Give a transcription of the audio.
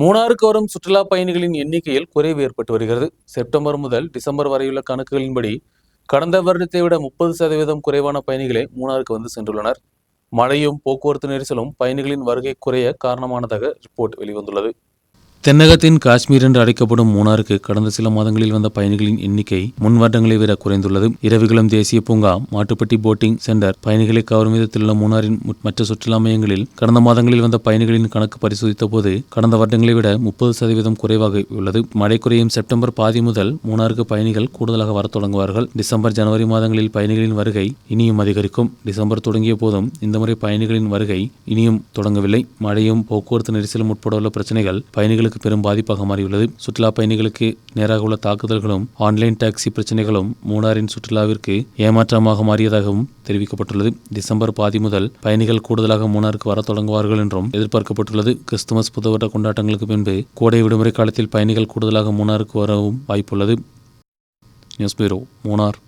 மூணாருக்கு வரும் சுற்றுலா பயணிகளின் எண்ணிக்கையில் குறைவு ஏற்பட்டு வருகிறது. செப்டம்பர் முதல் டிசம்பர் வரையுள்ள கணக்குகளின்படி கடந்த வருடத்தை விட முப்பது சதவீதம் குறைவான பயணிகளே மூணாருக்கு வந்து சென்றுள்ளனர். மழையும் போக்குவரத்து நெரிசலும் பயணிகளின் வருகை குறைய காரணமானதாக ரிப்போர்ட் வெளிவந்துள்ளது. தென்னகத்தின் காஷ்மீர் என்று அழைக்கப்படும் மூணாருக்கு கடந்த சில மாதங்களில் வந்த பயணிகளின் எண்ணிக்கை முன் வருடங்களை விட குறைந்துள்ளது. இரவிகுளம் தேசிய பூங்கா மாட்டுப்பட்டி போட்டிங் சென்டர் பயணிகளை கவரும் விதத்தில் உள்ள மூணாரின் மற்ற சுற்றுலா மையங்களில் கடந்த மாதங்களில் வந்த பயணிகளின் கணக்கு பரிசோதித்த போது கடந்த வருடங்களை விட முப்பது சதவீதம் குறைவாக உள்ளது. மழை குறையும் செப்டம்பர் பாதி முதல் மூணாருக்கு பயணிகள் கூடுதலாக வரத் தொடங்குவார்கள். டிசம்பர் ஜனவரி மாதங்களில் பயணிகளின் வருகை இனியும் அதிகரிக்கும். டிசம்பர் தொடங்கிய போதும் இந்த முறை பயணிகளின் வருகை இனியும் தொடங்கவில்லை. மழையும் போக்குவரத்து நெரிசலும் உட்பட உள்ள பிரச்சனைகள் பயணிகளுக்கு பெரும் பாதிப்பாக மாறியுள்ளது. சுற்றுலா பயணிகளுக்கு நேராக உள்ள தாக்குதல்களும் ஆன்லைன் டாக்ஸி பிரச்சனைகளும் மூணாரின் சுற்றுலாவிற்கு ஏமாற்றமாக மாறியதாகவும் தெரிவிக்கப்பட்டுள்ளது. டிசம்பர் பாதி முதல் பயணிகள் கூடுதலாக மூணாருக்கு வர தொடங்குவார்கள் என்றும் எதிர்பார்க்கப்பட்டுள்ளது. கிறிஸ்துமஸ் புதுவட்ட கொண்டாட்டங்களுக்கு பின்பு கோடை விடுமுறை காலத்தில் பயணிகள் கூடுதலாக மூணாருக்கு வரவும் வாய்ப்புள்ளது. News bureau Munnar.